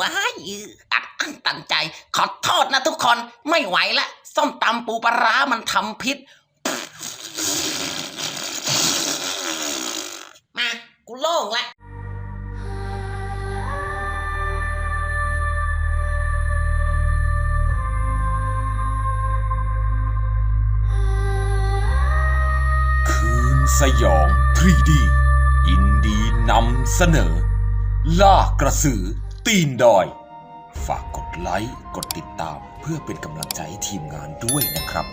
ว้ายอัดอั้นตันใจ ขอโทษนะทุกคนไม่ไหวละส้มตำปูปลาร้ามันทำพิษ มา กูโล่งละคืนสยอง 3D ยินดีนำเสนอ ล่ากระสือ ตีนดอย ฝากกดไลค์กดติดตามเพื่อเป็นกำลังใจให้ทีมงานด้วยนะครับ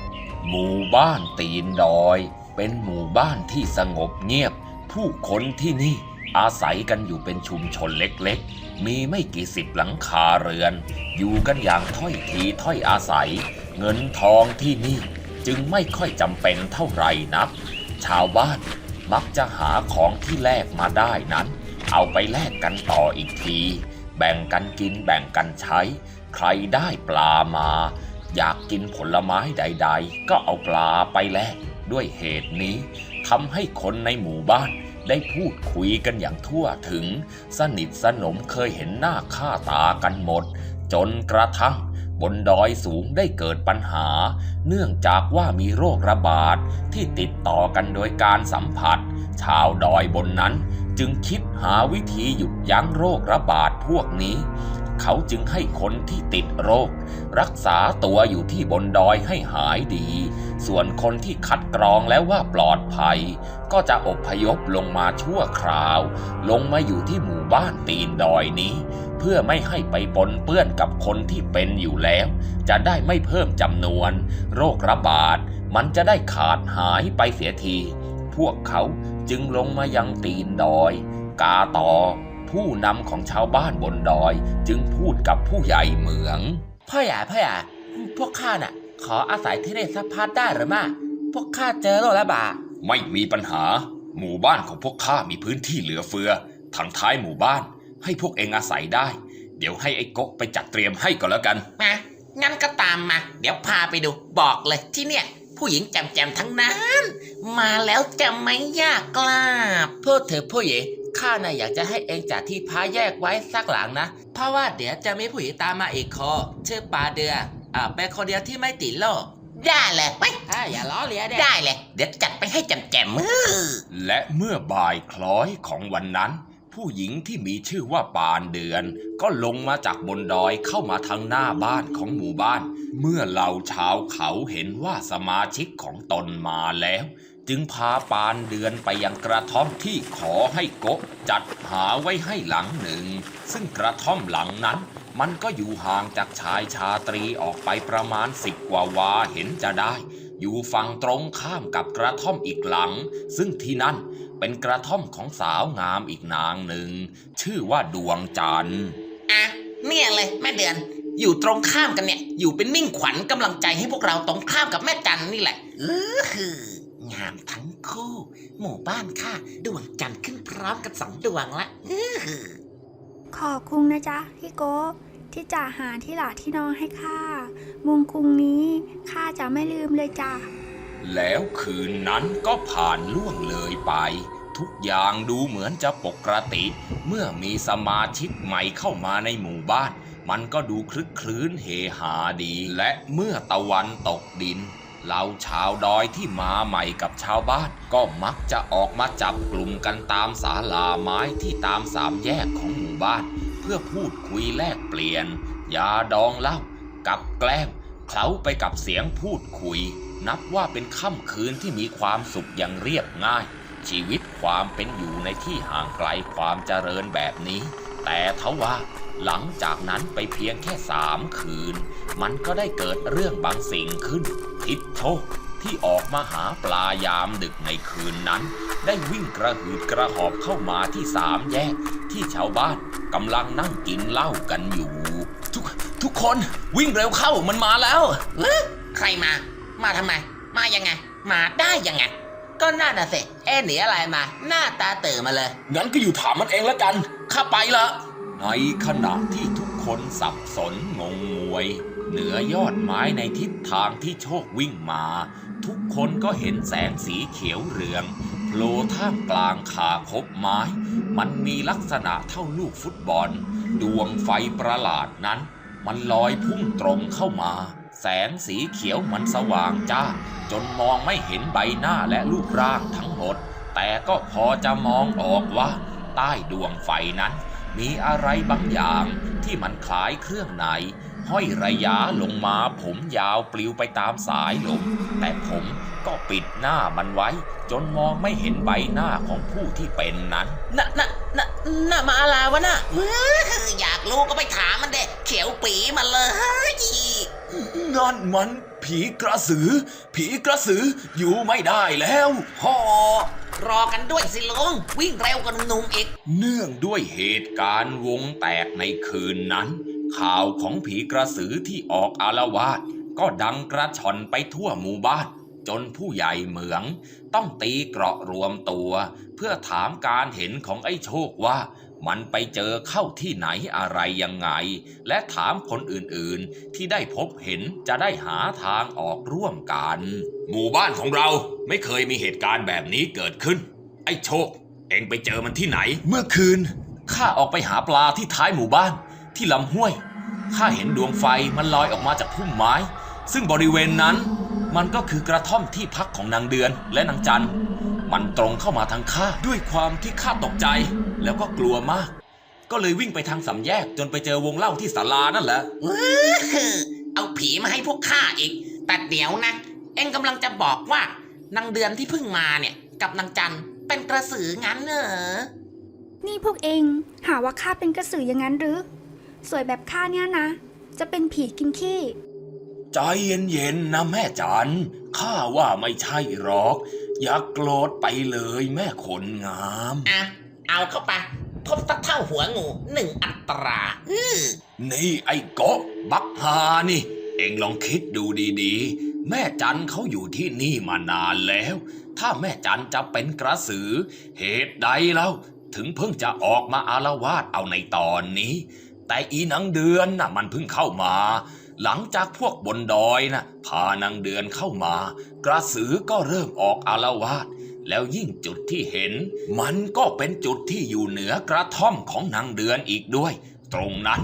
หมู่บ้านตีนดอย เป็นหมู่บ้านที่สงบเงียบ ผู้คนที่นี่อาศัยกันอยู่เป็นชุมชนเล็กๆ มีไม่กี่สิบหลังคาเรือน อยู่กันอย่างถ้อยทีถ้อยอาศัย เงินทองที่นี่จึงไม่ค่อยจำเป็นเท่าไหร่นัก ชาวบ้านมักจะหาของที่แลกมาได้นั้น เอาไปแลกกันต่ออีกที แบ่งกันกินแบ่งกันใช้ ใครได้ปลามา อยากกินผลไม้ใด ๆ ก็เอาปลาไปแลกด้วยเหตุนี้ทำให้คนในหมู่บ้านได้พูดคุยกันอย่างทั่วถึง สนิทสนมเคยเห็นหน้าค่าตากันหมด จนกระทั่งบนดอยสูงได้เกิดปัญหา เนื่องจากว่ามีโรคระบาดที่ติดต่อกันโดยการสัมผัส ชาวดอยบนนั้น จึงคิดหาวิธีหยุดยั้งโรคระบาดพวกนี้ เขาจึงให้คนที่ติดโรค รักษาตัวอยู่ที่บนดอยให้หายดี ส่วนคนที่คัดกรองแล้วว่าปลอดภัย ก็จะอบพยพลงมาชั่วคราว ลงมาอยู่ที่หมู่บ้านตีนดอยนี้ เพื่อไม่ให้ไปปนเปื้อนกับคนที่เป็นอยู่แล้ว จะได้ไม่เพิ่มจำนวน โรคระบาดมันจะได้ขาดหายไปเสียที พวกเขา จึงลงมายังตีนดอย กาตอ ผู้นำของชาวบ้านบนดอย จึงพูดกับผู้ใหญ่เหมือง พ่อใหญ่พ่อใหญ่พวกข้าน่ะ ขออาศัยที่ได้สักพักได้หรือไม่พวกข้าเจอโรคระบาดไม่มีปัญหา หมู่บ้านของพวกข้ามีพื้นที่เหลือเฟือทางท้ายหมู่บ้าน ให้พวกเองอาศัยได้ เดี๋ยวให้ไอ้โกะไปจัดเตรียมให้ก็แล้วกันมางั้นก็ตามมา เดี๋ยวพาไปดูบอกเลยที่เนี่ย ผู้หญิงแจมๆทั้งนั้น มาแล้วจะไม่ยากกล้าบพูดเถอะผู้หญิงข้าน่ะอยากจะให้เองจัดที่พักแยกไว้สักหลังนะ เพราะว่าเดี๋ยวจะมีผู้หญิงตามมาอีกคนชื่อปาเดืออ่าเป็นคนเดียวที่ไม่ติดโรคได้เลยไปอย่าล้อเลียนได้เลย เดี๋ยวจัดไปให้แจมๆมือและเมื่อบ่ายคล้อยของวันนั้น ผู้หญิงที่มีชื่อว่าปานเดือน ก็ลงมาจากบนดอยเข้ามาทางหน้าบ้านของหมู่บ้าน เมื่อเหล่าชาวเขาเห็นว่าสมาชิกของตนมาแล้ว จึงพาปานเดือนไปยังกระท่อมที่ขอให้โกะจัดหาไว้ให้หลังหนึ่ง ซึ่งกระท่อมหลังนั้น มันก็อยู่ห่างจากชายชาตรีออกไปประมาณสิบกว่าวาเห็นจะได้ อยู่ฝั่งตรงข้ามกับกระท่อมอีกหลัง ซึ่งที่นั่น เป็นกระท่อมของสาวงามอีกนางหนึ่ง ชื่อว่าดวงจันทร์อะเนี่ยเลยแม่เดือน อยู่ตรงข้ามกันเนี่ย อยู่เป็นมิ่งขวัญกำลังใจให้พวกเราตรงข้ามกับแม่จันนี่แหละเออคืองามทั้งคู่ หมู่บ้านค่ะดวงจันทร์ขึ้นพร้อมกันสองดวงละเออหือขอบคุณนะจ๊ะพี่โกะที่จะหาที่หลักที่นอนให้ข้ามุงคุงนี้ข้าจะไม่ลืมเลยจ้ะ แล้วคืนนั้นก็ผ่านล่วงเลยไป ทุกอย่างดูเหมือนจะปกติ เมื่อมีสมาชิกใหม่เข้ามาในหมู่บ้าน มันก็ดูคลึกคลื้นเฮฮาดี และเมื่อตะวันตกดินเหล่าชาวดอยที่มาใหม่กับชาวบ้าน ก็มักจะออกมาจับกลุ่มกันตามศาลาไม้ที่ตามสามแยกของหมู่บ้าน เพื่อพูดคุยแลกเปลี่ยนยาดองเหล้ากับแกล้มเคล้าไปกับเสียงพูดคุย นับว่าเป็นค่ำคืนที่มีความสุขอย่างเรียบง่าย ชีวิตความเป็นอยู่ในที่ห่างไกลความเจริญแบบนี้ แต่ทว่าหลังจากนั้นไปเพียงแค่สามคืน มันก็ได้เกิดเรื่องบางสิ่งขึ้น ทิดโชคที่ออกมาหาปลายามดึกในคืนนั้น ได้วิ่งกระหืดกระหอบเข้ามาที่สามแยก ที่ชาวบ้านกำลังนั่งกินเหล้ากันอยู่ ทุกทุกคนวิ่งเร็วเข้ามันมาแล้วเอ๊ะใครมา มาทำไม มายังไง มาได้ยังไง ก็น่าน่ะสิเอ๊ะหนีอะไรมา หน้าตาตื่นมาเลย งั้นก็อยู่ถามมันเองแล้วกัน ข้าไปละ ในขณะที่ทุกคนสับสนงงงวย เหนือยอดไม้ในทิศทางที่โชควิ่งมา ทุกคนก็เห็นแสงสีเขียวเรืองโผล่ท่ามกลางขาคบไม้ มันมีลักษณะเท่าลูกฟุตบอล ดวงไฟประหลาดนั้น มันลอยพุ่งตรงเข้ามา แสงสีเขียวมันสว่างจ้า จนมองไม่เห็นใบหน้าและรูปร่างทั้งหมด แต่ก็พอจะมองออกว่า ใต้ดวงไฟนั้น มีอะไรบางอย่างที่มันคล้ายเครื่องในห้อยระยะลงมาผมยาวปลิวไปตามสายลม แต่ผมก็ปิดหน้ามันไว้ จนมองไม่เห็นใบหน้าของผู้ที่เป็นนั้นน่ะน่ะน่ะน่ะมาอะไรวะน่ะเฮ้ยอยากรู้ก็ไปถามมันเด็เขียวปีมาเลย นั่นมันผีกระสือ ผีกระสืออยู่ไม่ได้แล้วฮอรอกันด้วยสิลุงวิ่งเร็วกว่าหนุ่มๆอีก เนื่องด้วยเหตุการณ์วงแตกในคืนนั้น ข่าวของผีกระสือที่ออกอารวาสก็ดังกระชอนไปทั่วหมู่บ้าน จนผู้ใหญ่เหมือง ต้องตีเกราะรวมตัว เพื่อถามการเห็นของไอ้โชคว่า มันไปเจอเข้าที่ไหนอะไรยังไง และถามคนอื่นๆ ที่ได้พบเห็นจะได้หาทางออกร่วมกัน หมู่บ้านของเราไม่เคยมีเหตุการณ์แบบนี้เกิดขึ้น ไอ้โชค เอ็งไปเจอมันที่ไหน เมื่อคืนข้าออกไปหาปลาที่ท้ายหมู่บ้าน ที่ลำห้วยข้าเห็นดวงไฟมันลอยออกมาจากพุ่มไม้ ซึ่งบริเวณนั้นมันก็คือกระท่อมที่พักของนางเดือนและนางจันทร์ มันตรงเข้ามาทางข้าด้วยความที่ข้าตกใจ แล้วก็กลัวมาก ก็เลยวิ่งไปทางสามแยกจนไปเจอวงเล่าที่ศาลานั่นแหละเอาผีมาให้พวกข้าอีก แต่เดี๋ยวนะ เอ็งกำลังจะบอกว่านางเดือนที่เพิ่งมาเนี่ย กับนางจันเป็นกระสืองั้นเหรอ นี่พวกเองหาว่าข้าเป็นกระสืออย่างนั้นหรือ สวยแบบข้าเนี่ยนะ จะเป็นผีกินขี้ใจเย็นๆนะแม่จันข้าว่าไม่ใช่หรอก อย่ากโกรธไปเลยแม่คนงาม อะ เอาเข้าไปทบสักเท่าหัวงูหนึ่งอัตรา อื้อนี่ไอ้โกะบักฮานี่ เอ็งลองคิดดูดีๆ แม่จันเขาอยู่ที่นี่มานานแล้ว ถ้าแม่จันจะเป็นกระสือ เหตุใดเล่าถึงเพิ่งจะออกมาอารวาสเอาในตอนนี้ แต่อีนางเดือนน่ะมันเพิ่งเข้ามา หลังจากพวกบนดอยน่ะพานางเดือนเข้ามา กระสือก็เริ่มออกอารวาสแล้วยิ่งจุดที่เห็น มันก็เป็นจุดที่อยู่เหนือกระท่อมของนางเดือนอีกด้วย ตรงนั้น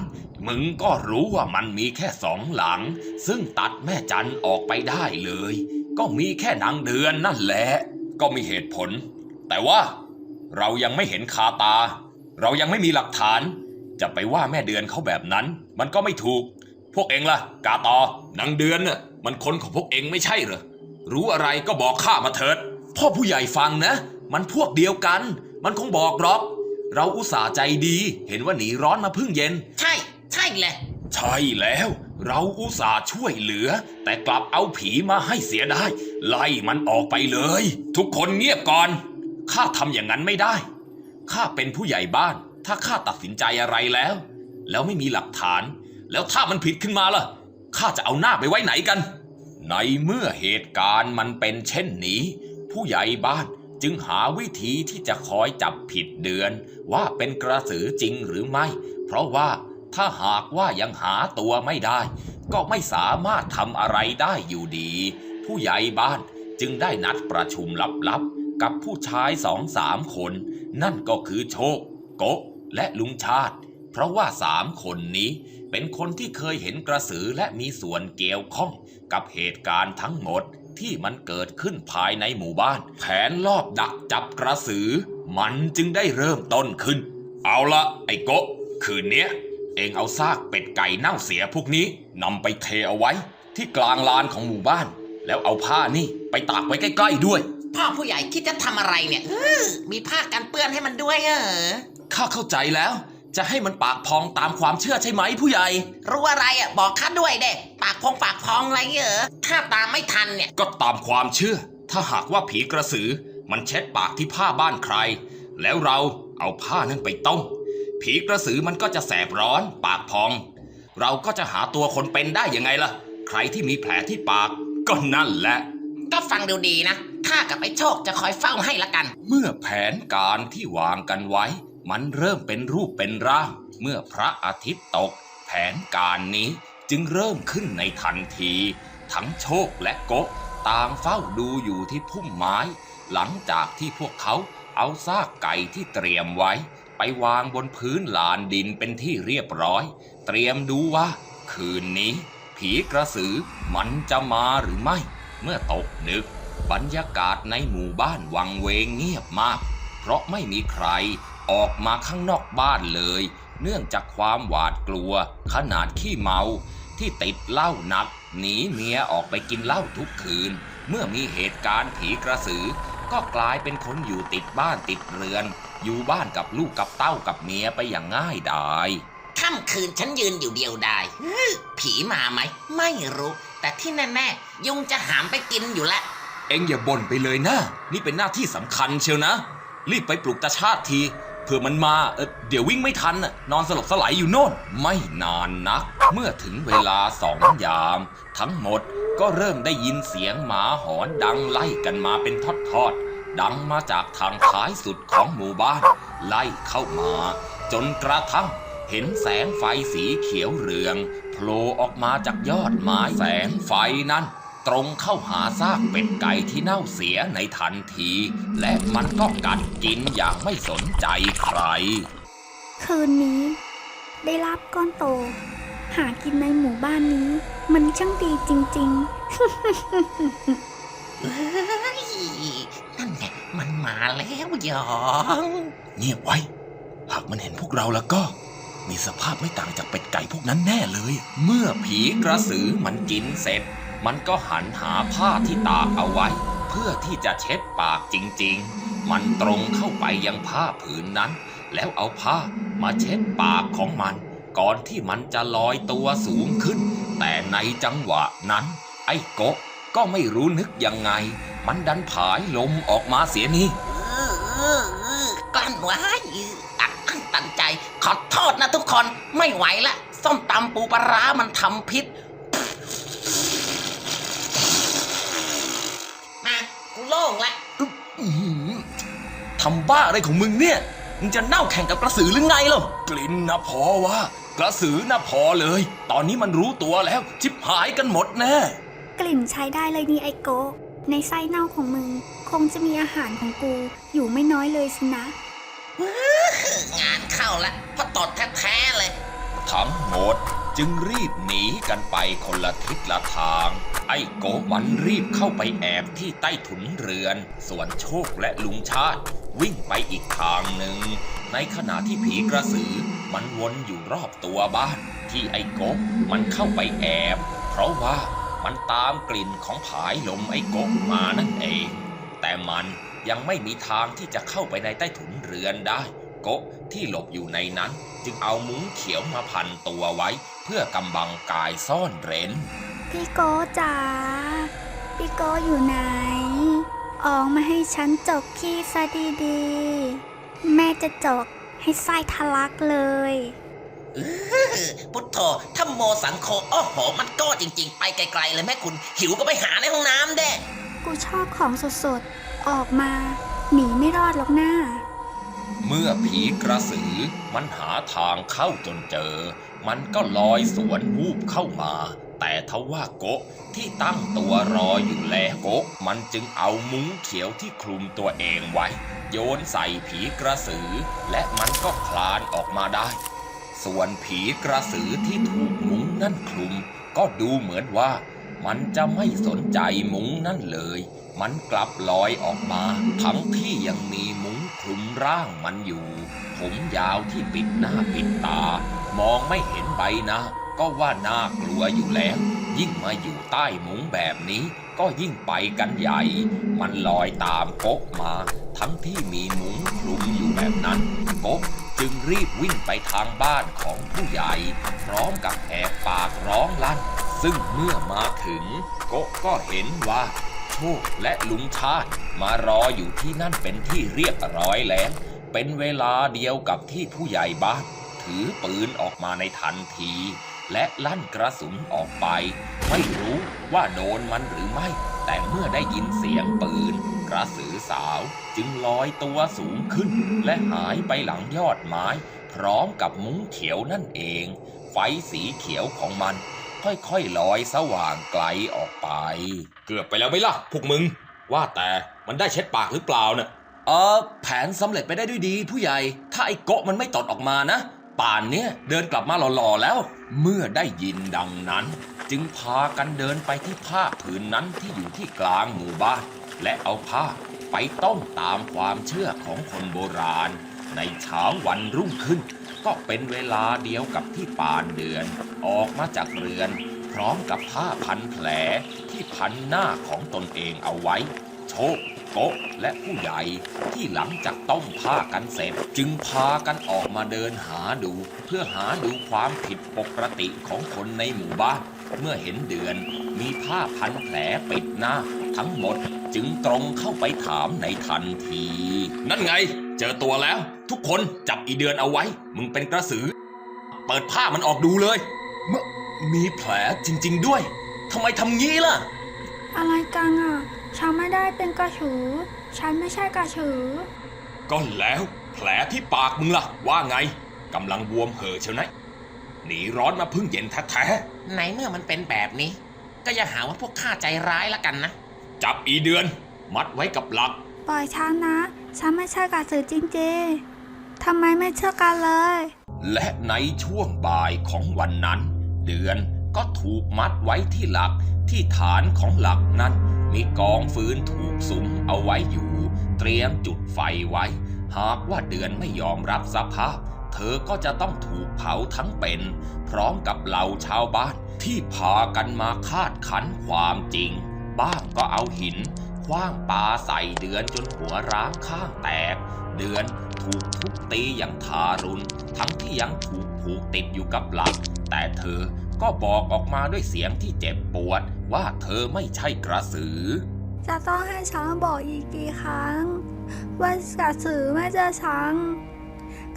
มึงก็รู้ว่ามันมีแค่สองหลัง ซึ่งตัดแม่จันออกไปได้เลย ก็มีแค่นางเดือนนั่นแหละ ก็มีเหตุผล แต่ว่าเรายังไม่เห็นคาตา เรายังไม่มีหลักฐาน จะไปว่าแม่เดือนเขาแบบนั้น มันก็ไม่ถูก พวกเองล่ะ กาตอนางเดือนน่ะมันคนของพวกเองไม่ใช่เหรอ รู้อะไรก็บอกข้ามาเถิด พ่อผู้ใหญ่ฟังนะ มันพวกเดียวกัน มันคงบอกหรอก เราอุตส่าห์ใจดี เห็นว่าหนีร้อนมาเพึ่งเย็น ใช่ ใช่เลยใช่แล้ว เราอุตส่าห์ช่วยเหลือ แต่กลับเอาผีมาให้เสียได้ ไล่มันออกไปเลย ทุกคนเงียบก่อน ข้าทำอย่างนั้นไม่ได้ ข้าเป็นผู้ใหญ่บ้าน ถ้าข้าตัดสินใจอะไรแล้ว แล้วไม่มีหลักฐาน แล้วถ้ามันผิดขึ้นมาล่ะข้าจะเอาหน้าไปไว้ไหนกัน ในเมื่อเหตุการณ์มันเป็นเช่นนี้ ผู้ใหญ่บ้านจึงหาวิธีที่จะคอยจับผิดเดือน ว่าเป็นกระสือจริงหรือไม่ เพราะว่าถ้าหากว่ายังหาตัวไม่ได้ ก็ไม่สามารถทำอะไรได้อยู่ดี ผู้ใหญ่บ้านจึงได้นัดประชุมลับๆ กับผู้ชายสองสามคน นั่นก็คือโชค โกะและลุงชาติ เพราะว่าสามคนนี้ เป็นคนที่เคยเห็นกระสือและมีส่วนเกี่ยวข้องกับเหตุการณ์ทั้งหมดที่มันเกิดขึ้นภายในหมู่บ้าน แผนลอบดักจับกระสือ มันจึงได้เริ่มต้นขึ้น เอาละไอ้โกะคืนเนี้ย เองเอาซากเป็ดไก่เน่าเสียพวกนี้นำไปเทเอาไว้ ที่กลางลานของหมู่บ้าน แล้วเอาผ้านี่ไปตากไว้ใกล้ๆด้วย พ่อผู้ใหญ่คิดจะทำอะไรเนี่ยอื้อมีผ้ากันเปื้อนให้มันด้วยเหรอข้าเข้าใจแล้ว จะให้มันปากพองตามความเชื่อใช่ไหมผู้ใหญ่ รู้อะไรอะบอกข้าด้วยเด้ปากพองปากพองอะไรเหรอข้าตามไม่ทันเนี่ย ก็ตามความเชื่อ ถ้าหากว่าผีกระสือ มันเช็ดปากที่ผ้าบ้านใคร แล้วเราเอาผ้านั้นไปต้มผีกระสือมันก็จะแสบร้อน ปากพอง เราก็จะหาตัวคนเป็นได้ยังไงล่ะ ใครที่มีแผลที่ปากก็นั่นแหละ ก็ฟังดูดีนะข้ากับไอ้โชคจะคอยเฝ้าให้ละกัน เมื่อแผนการที่วางกันไว้ มันเริ่มเป็นรูปเป็นร่าง เมื่อพระอาทิตย์ตก แผนการนี้จึงเริ่มขึ้นในทันที ทั้งโชคและโกะต่างเฝ้าดูอยู่ที่พุ่มไม้ หลังจากที่พวกเขาเอาซากไก่ที่เตรียมไว้ ไปวางบนพื้นลานดินเป็นที่เรียบร้อย เตรียมดูว่า คืนนี้ ผีกระสือมันจะมาหรือไม่ เมื่อตกดึก บรรยากาศในหมู่บ้านวังเวงเงียบมาก เพราะไม่มีใคร ออกมาข้างนอกบ้านเลย เนื่องจากความหวาดกลัว ขนาดขี้เมาที่ติดเหล้าหนัก หนีเมียออกไปกินเหล้าทุกคืน เมื่อมีเหตุการณ์ผีกระสือ ก็กลายเป็นคนอยู่ติดบ้านติดเรือน อยู่บ้านกับลูกกับเต้ากับเมียไปอย่างง่ายดายค่ำคืนฉันยืนอยู่เดียวดายฮึ่มผีมาไหม ไม่รู้ แต่ที่แน่ๆยุงจะหามไปกินอยู่ละ เอ็งอย่าบ่นไปเลยนะ นี่เป็นหน้าที่สำคัญเชียวนะ รีบไปปลุกตาชาติที เผื่อมันมาเเดี๋ยววิ่งไม่ทันน่ะนอนสลบสลายอยู่โน่น ไม่นานนัก เมื่อถึงเวลาสองยาม ทั้งหมดก็เริ่มได้ยินเสียงหมาหอนดังไล่กันมาเป็นทอดๆดังมาจากทางท้ายสุดของหมู่บ้าน ไล่เข้ามา จนกระทั่งเห็นแสงไฟสีเขียวเรืองโผล่ออกมาจากยอดไม้แสงไฟนั้น ตรงเข้าหาซากเป็ดไก่ที่เน่าเสียในทันที และมันก็กัดกินอย่างไม่สนใจใคร คืนนี้ ได้รับก้อนโต หากินในหมู่บ้านนี้ มันช่างดีจริงเฮ้ย นั่นไงมันมาแล้วหยองเงียบไว้ หากมันเห็นพวกเราแล้วก็มีสภาพไม่ต่างจากเป็ดไก่พวกนั้นแน่เลย เมื่อผีกระสือมันกินเสร็จ มันก็หันหาผ้าที่ตากเอาไว้ เพื่อที่จะเช็ดปากจริงๆ มันตรงเข้าไปยังผ้าผืนนั้น แล้วเอาผ้ามาเช็ดปากของมัน ก่อนที่มันจะลอยตัวสูงขึ้น แต่ในจังหวะนั้น ไอ้โกะก็ไม่รู้นึกยังไง มันดันผายลมออกมาเสียนี่กลั้นไว้อัดอั้นตันใจ ขอโทษนะทุกคนไม่ไหวละ ส้มตำปูปลาร้ามันทำพิษมากู โล่งละอื้อหือทำบ้าอะไรของมึงเนี่ย มึงจะเน่าแข่งกับกระสือหรือไงล่ะ กลิ่นนะพอวะกระสือนะพอเลย ตอนนี้มันรู้ตัวแล้วชิบหายกันหมดแน่ๆกลิ่นใช้ได้เลยนี่ไอโกะในไส้เน่าของมึง คงจะมีอาหารของกู อยู่ไม่น้อยเลยสินะ งานเข้าละเพราะตดแท้ๆเลย ทั้งหมด จึงรีบหนีกันไปคนละทิศละทาง ไอ้โกมันรีบเข้าไปแอบที่ใต้ถุนเรือน ส่วนโชคและลุงชาติ วิ่งไปอีกทางหนึ่ง ในขณะที่ผีกระสือมันวนอยู่รอบตัวบ้าน ที่ไอ้โกมันเข้าไปแอบ เพราะว่ามันตามกลิ่นของผายลมไอ้โกมานั่นเอง แต่มันยังไม่มีทางที่จะเข้าไปในใต้ถุนเรือนได้ โกะที่หลบอยู่ในนั้น จึงเอามุ้งเขียวมาพันตัวไว้ เพื่อกำบังกายซ่อนเร้น พี่โกะจ๋าพี่โกะอยู่ไหน ออกมาให้ฉันจกขี้ซะดีๆ แม่จะจกให้ไส้ทะลักเลยพุทโธถ้าโมสังโฆโอ้โหมันก็จริง ๆ ไปไกลๆเลยแม่คุณหิวก็ไปหาในห้องน้ำเด้ กูชอบของสดๆ ออกมา หนีไม่รอดหรอกหน้า เมื่อผีกระสือมันหาทางเข้าจนเจอ มันก็ลอยสวนวูบเข้ามา แต่ทว่าโกะที่ตั้งตัวรออยู่แลโกะมันจึงเอามุ้งเขียวที่คลุมตัวเองไว้ โยนใส่ผีกระสือ และมันก็คลานออกมาได้ ส่วนผีกระสือที่ถูกมุ้งนั่นคลุม ก็ดูเหมือนว่า มันจะไม่สนใจมุ้งนั่นเลย มันกลับลอยออกมา ทั้งที่ยังมีมุ้งคลุมร่างมันอยู่ ผมยาวที่ปิดหน้าปิดตา มองไม่เห็นใบน้าก็ว่าน่ากลัวอยู่แล้ว ยิ่งมาอยู่ใต้มุ้งแบบนี้ ก็ยิ่งไปกันใหญ่ มันลอยตามกะมา ทั้งที่มีมุ้งคลุมอยู่แบบนั้นกะ จึงรีบวิ่งไปทางบ้านของผู้ใหญ่ พร้อมกับแหกปากร้องลั่น ซึ่งเมื่อมาถึงโกก็เห็นว่า โชคและลุงชาติมารออยู่ที่นั่นเป็นที่เรียบร้อยแล้ว เป็นเวลาเดียวกับที่ผู้ใหญ่บ้าน ถือปืนออกมาในทันที และลั่นกระสุนออกไป ไม่รู้ว่าโดนมันหรือไม่ แต่เมื่อได้ยินเสียงปืน ระสือสาวจึงลอยตัวสูงขึ้น และหายไปหลังยอดไม้ พร้อมกับมุ้งเขียวนั่นเอง ไฟสีเขียวของมันค่อยๆลอยสว่างไกลออกไป เกือบไปแล้วไหมล่ะพวกมึง ว่าแต่มันได้เช็ดปากหรือเปล่าน่ะเออแผนสำเร็จไปได้ด้วยดี ผู้ใหญ่ ถ้าไอ้โกะมันไม่ตดออกมานะ ป่านเนี้ยเดินกลับมาหล่อๆแล้ว เมื่อได้ยินดังนั้น จึงพากันเดินไปที่ผ้าผืนนั้นที่อยู่ที่กลางหมู่บ้าน และเอาผ้าไปต้มตามความเชื่อของคนโบราณ ในเช้าวันรุ่งขึ้น ก็เป็นเวลาเดียวกับที่ปานเดือน ออกมาจากเรือน พร้อมกับผ้าพันแผลที่พันหน้าของตนเองเอาไว้ โชคโกะและผู้ใหญ่ที่หลังจากต้มผ้ากันเสร็จ จึงพากันออกมาเดินหาดู เพื่อหาดูความผิดปกติของคนในหมู่บ้าน เมื่อเห็นเดือนมีผ้าพันแผลปิดหน้า ทั้งหมด จึงตรงเข้าไปถามในทันที นั่นไง เจอตัวแล้ว ทุกคนจับอีเดือนเอาไว้ มึงเป็นกระสือ เปิดผ้ามันออกดูเลยมมีแผลจริง ๆ ด้วยทำไมทำงี้ล่ะ อะไรกันอะ ฉันไม่ได้เป็นกระสือ ฉันไม่ใช่กระสือ ก็แล้ว แผลที่ปากมึงล่ะ ว่าไงกำลังบวมเห่อเชียวนะหนีร้อนมาเพิ่งเย็นแท้ในเมื่อมันเป็นแบบนี้ ก็อย่าหาว่าพวกข้าใจร้ายละกันนะๆ จับอีเดือน มัดไว้กับหลัก ปล่อยฉันนะ ฉันไม่ใช่กระสือจริงๆทำไมไม่เชื่อกันเลย และในช่วงบ่ายของวันนั้น เดือนก็ถูกมัดไว้ที่หลักที่ฐานของหลักนั้น มีกองฟืนถูกสุมเอาไว้อยู่ เตรียมจุดไฟไว้ หากว่าเดือนไม่ยอมรับสภาพ เธอก็จะต้องถูกเผาทั้งเป็น พร้อมกับเหล่าชาวบ้านที่พากันมาคาดคันความจริง บ้างก็เอาหินคว้างปาใส่เดือนจนหัวร้างข้างแตก เดือนถูกทุบตีอย่างทารุณ ทั้งที่ยังถูกผูกติดอยู่กับหลัก แต่เธอก็บอกออกมาด้วยเสียงที่เจ็บปวด ว่าเธอไม่ใช่กระสือ จะต้องให้ช้างบอกอีกกี่ครั้ง ว่ากระสือไม่เจอช้าง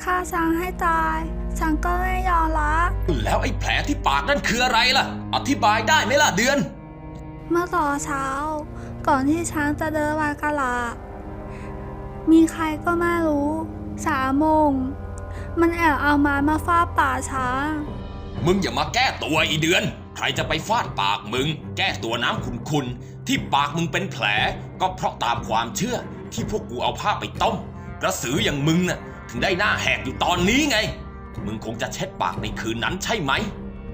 ฆ่าช้างให้ตายฉันก็ไม่ยอมรับแล้วไอ้แผลที่ปากนั่นคืออะไรล่ะ อธิบายได้ไหมล่ะเดือน เมื่อตอนเช้า ก่อนที่ช้างจะเดินมากะลา มีใครก็ไม่รู้สามโมง มันแอบเอาไม้มาฟาดป่าช้าง มึงอย่ามาแก้ตัวอีเดือน ใครจะไปฟาดปากมึง แก้ตัวน้ำขุนๆที่ปากมึงเป็นแผล ก็เพราะตามความเชื่อที่พวกกูเอาผ้าไปต้ม กระสืออย่างมึงน่ะถึงได้หน้าแหกอยู่ตอนนี้ไง มึงคงจะเช็ดปากในคืนนั้นใช่ไหม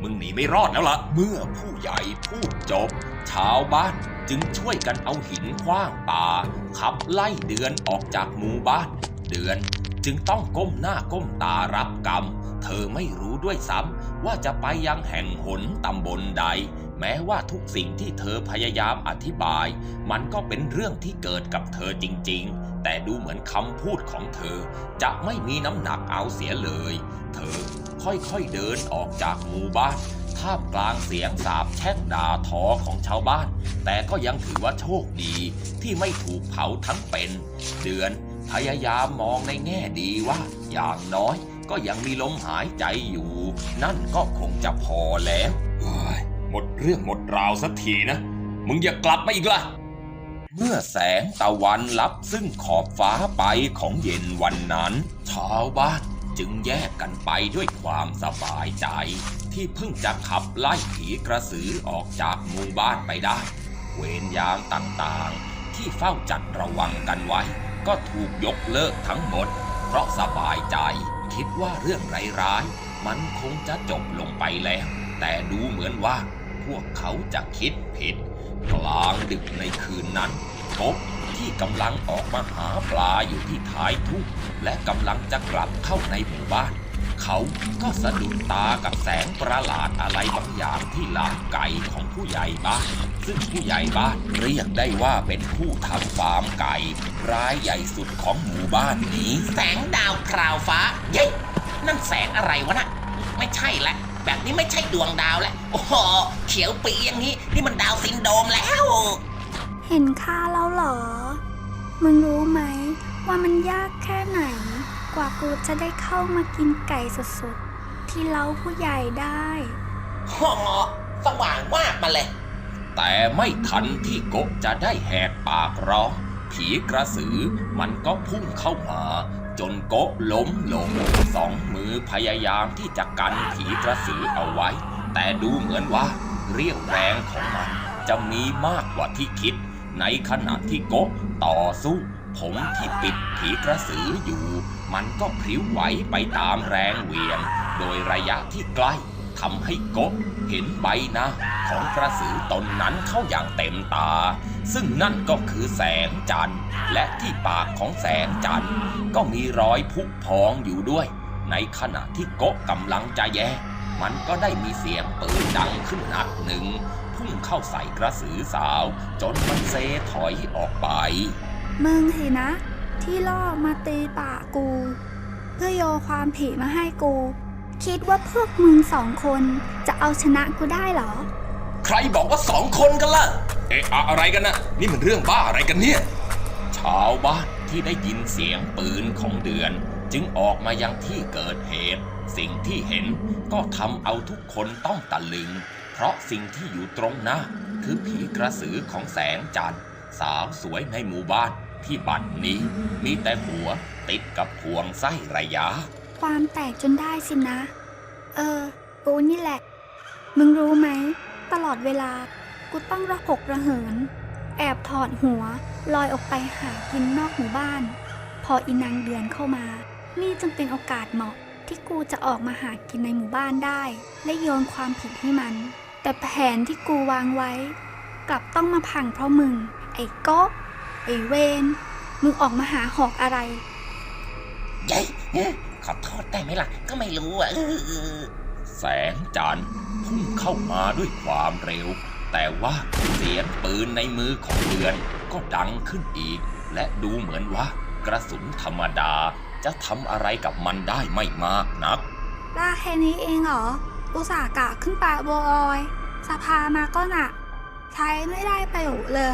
มึงหนีไม่รอดแล้วล่ะ เมื่อผู้ใหญ่พูดจบ ชาวบ้านจึงช่วยกันเอาหินขว้างป่า ขับไล่เดือนออกจากหมู่บ้าน เดือนจึงต้องก้มหน้าก้มตารับกรรม เธอไม่รู้ด้วยซ้ำว่าจะไปยังแห่งหนตำบลใด แม้ว่าทุกสิ่งที่เธอพยายามอธิบาย มันก็เป็นเรื่องที่เกิดกับเธอจริง ๆ แต่ดูเหมือนคำพูดของเธอ จะไม่มีน้ำหนักเอาเสียเลย เธอค่อยๆเดินออกจากหมู่บ้าน ท่ามกลางเสียงสาบแช่งด่าทอของชาวบ้าน แต่ก็ยังถือว่าโชคดีที่ไม่ถูกเผาทั้งเป็น เดือนพยายามมองในแง่ดีว่า อย่างน้อยก็ยังมีลมหายใจอยู่ นั่นก็คงจะพอแล้วเฮ้ยหมดเรื่องหมดราวสักทีนะ มึงอย่ากลับมาอีกล่ะเมื่อแสงตะวันลับซึ่งขอบฟ้าไปของเย็นวันนั้น ชาวบ้านจึงแยกกันไปด้วยความสบายใจ ที่เพิ่งจะขับไล่ผีกระสือออกจากหมู่บ้านไปได้ เวรยามต่างๆ ที่เฝ้าจัดระวังกันไว้ ก็ถูกยกเลิกทั้งหมด เพราะสบายใจคิดว่าเรื่องร้ายๆมันคงจะจบลงไปแล้ว แต่ดูเหมือนว่า พวกเขาจะคิดผิด กลางดึกในคืนนั้นกบที่กำลังออกมาหาปลาอยู่ที่ท้ายทุ่งและกำลังจะกลับเข้าในหมู่บ้าน เขาก็สะดุดตากับแสงประหลาดอะไรบางอย่างที่ลานไก่ของผู้ใหญ่บ้าน ซึ่งผู้ใหญ่บ้านเรียกได้ว่าเป็นผู้ทำฟาร์มไก่ รายใหญ่สุดของหมู่บ้านนี้ แสงดาวคราวฟ้า เย้ยนั่นแสงอะไรวะน่ะไม่ใช่แล้วแบบนี้ไม่ใช่ดวงดาวแล้วโอ้โหเขียวปีอย่างนี้ นี่มันดาวซินโดรมแล้ว เห็นข้าแล้วเหรอ มึงรู้ไหมว่ามันยากแค่ไหน กว่ากูจะได้เข้ามากินไก่สดๆ ที่เล้าผู้ใหญ่ได้หอสว่างมากมาเลย แต่ไม่ทันที่กบจะได้แหกปากร้องผีกระสือมันก็พุ่งเข้ามา จนกบล้มลงสองมือพยายามที่จะกันผีกระสือเอาไว้ แต่ดูเหมือนว่า เรี่ยวแรงของมันจะมีมากกว่าที่คิด ในขณะที่โกะต่อสู้ ผมที่ปิดผีกระสืออยู่ มันก็พลิ้วไหวไปตามแรงเหวี่ยง โดยระยะที่ใกล้ทำให้โกะเห็นใบหน้าของกระสือตนนั้นเข้าอย่างเต็มตา ซึ่งนั่นก็คือแสงจันทร์ และที่ปากของแสงจันทร์ ก็มีรอยพุพองอยู่ด้วย ในขณะที่โกะกำลังจะแย่ มันก็ได้มีเสียงปืนดังขึ้นนัดหนึ่ง พุ่งเข้าใส่กระสือสาว จนมันเซถอยออกไป มึงสินะ ที่ล่อมาตีปากกู เพื่อโยความผิดมาให้กู คิดว่าพวกมึงสองคนจะเอาชนะกูได้เหรอ ใครบอกว่าสองคนกันล่ะ เอะอะอะไรกันนะนี่มันเรื่องบ้าอะไรกันเนี่ย ชาวบ้านที่ได้ยินเสียงปืนของเดือน จึงออกมายังที่เกิดเหตุ สิ่งที่เห็นก็ทำเอาทุกคนต้องตะลึง เพราะสิ่งที่อยู่ตรงหน้า คือผีกระสือของแสงจันทร์สาวสวยในหมู่บ้าน ที่บัดนี้ มีแต่หัวติดกับพวงไส้ระยะ ความแตกจนได้สินะ เออ กูนี่แหละ มึงรู้ไหม ตลอดเวลา กูต้องระหกระเหิน แอบถอดหัว ลอยออกไปหากินนอกหมู่บ้าน พออีนางเดือนเข้ามา นี่จึงเป็นโอกาสเหมาะที่กูจะออกมาหากินในหมู่บ้านได้ และโยนความผิดให้มัน แต่แผนที่กูวางไว้ กลับต้องมาพังเพราะมึง ไอ้ก๊อก ไอ้เวนมึงออกมาหาหอกอะไรยัยเอ้อขอโทษได้ไหมล่ะ ก็ไม่รู้อะเออแสงจันทร์พุ่งเข้ามาด้วยความเร็ว แต่ว่าเสียงปืนในมือของเดือนก็ดังขึ้นอีก และดูเหมือนว่า กระสุนธรรมดาจะทำอะไรกับมันได้ไม่มากนักลากแค่นี้เองเหรอ อุตส่าห์กะขึ้นปะบอย สภามาก็หนักใช้ไม่ได้ประโยชน์เลย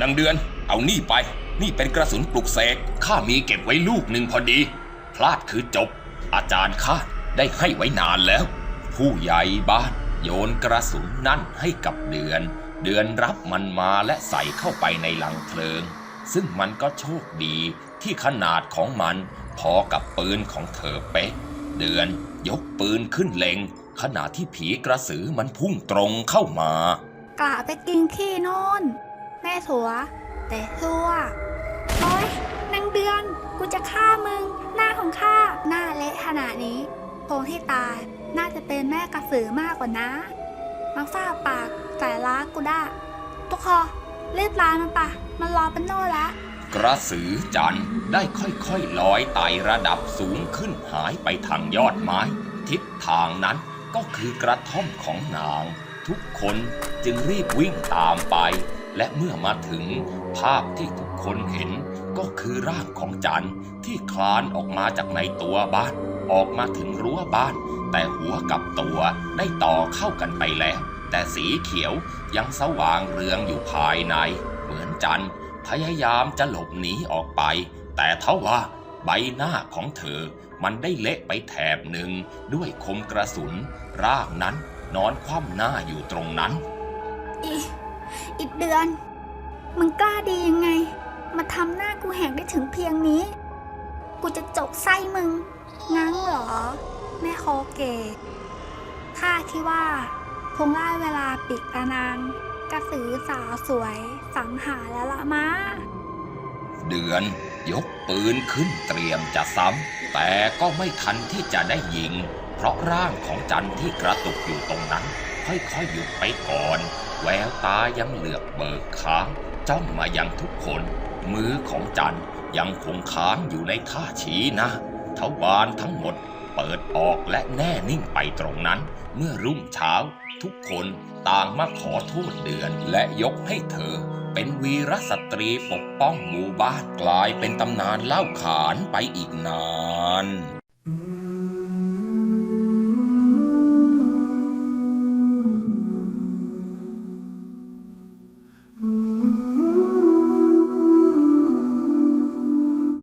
นางเดือน เอานี่ไป นี่เป็นกระสุนปลุกเสกข้ามีเก็บไว้ลูกหนึ่งพอดี พลาดคือจบ อาจารย์ข้าได้ให้ไว้นานแล้ว ผู้ใหญ่บ้านโยนกระสุนนั่นให้กับเดือน เดือนรับมันมาและใส่เข้าไปในลังเพลิง ซึ่งมันก็โชคดีที่ขนาดของมันพอกับปืนของเธอเป๊ะ เดือนยกปืนขึ้นเล็ง ขณะที่ผีกระสือมันพุ่งตรงเข้ามา กะไปกินขี้โน่นแม่สัว แต่ซัวโอ๊ยนางเดือน กูจะฆ่ามึง หน้าของข้า หน้าเละขนาดนี้คงที่ตาย น่าจะเป็นแม่กระสือมากกว่านะ มาฟาปากใส่ร้ากูได้ทุกคอรีบลามันปะ มันรอเป็นโน่ละกระสือจันได้ค่อยๆลอยไต่ระดับสูงขึ้นหายไปทางยอดไม้ ทิศทางนั้นก็คือกระท่อมของนาง ทุกคนจึงรีบวิ่งตามไป และเมื่อมาถึงภาพที่ทุกคนเห็นก็คือร่างของจันที่คลานออกมาจากในตัวบ้าน ออกมาถึงรั้วบ้าน แต่หัวกับตัวได้ต่อเข้ากันไปแล้ว แต่สีเขียวยังสว่างเรืองอยู่ภายใน เหมือนจันพยายามจะหลบหนีออกไป แต่เท่าว่าใบหน้าของเธอมันได้เละไปแถบหนึ่งด้วยคมกระสุน ร่างนั้นนอนคว่ำหน้าอยู่ตรงนั้น อี อีกเดือน มึงกล้าดียังไง มาทำหน้ากูแหกได้ถึงเพียงนี้ กูจะจกไส้มึง งั้นเหรอ แม่โคเกตข้าคิดว่า คงได้เวลาปิดตานางกระสือสาวสวย สังหารแล้วละมาเดือนยกปืนขึ้นเตรียมจะซ้ำ แต่ก็ไม่ทันที่จะได้ยิง เพราะร่างของจันที่กระตุกอยู่ตรงนั้น ค่อยๆหยุดไปก่อน แววตายังเหลือกเบิกค้างจ้องมายังทุกคน มือของจันยังคงค้างอยู่ในท่าชี้นะทวารทั้งหมดเปิดออกและแน่นิ่งไปตรงนั้น เมื่อรุ่งเช้า ทุกคนต่างมาขอโทษเดือนและยกให้เธอ เป็นวีรสตรีปกป้องหมู่บ้านกลายเป็นตำนานเล่าขานไปอีกนาน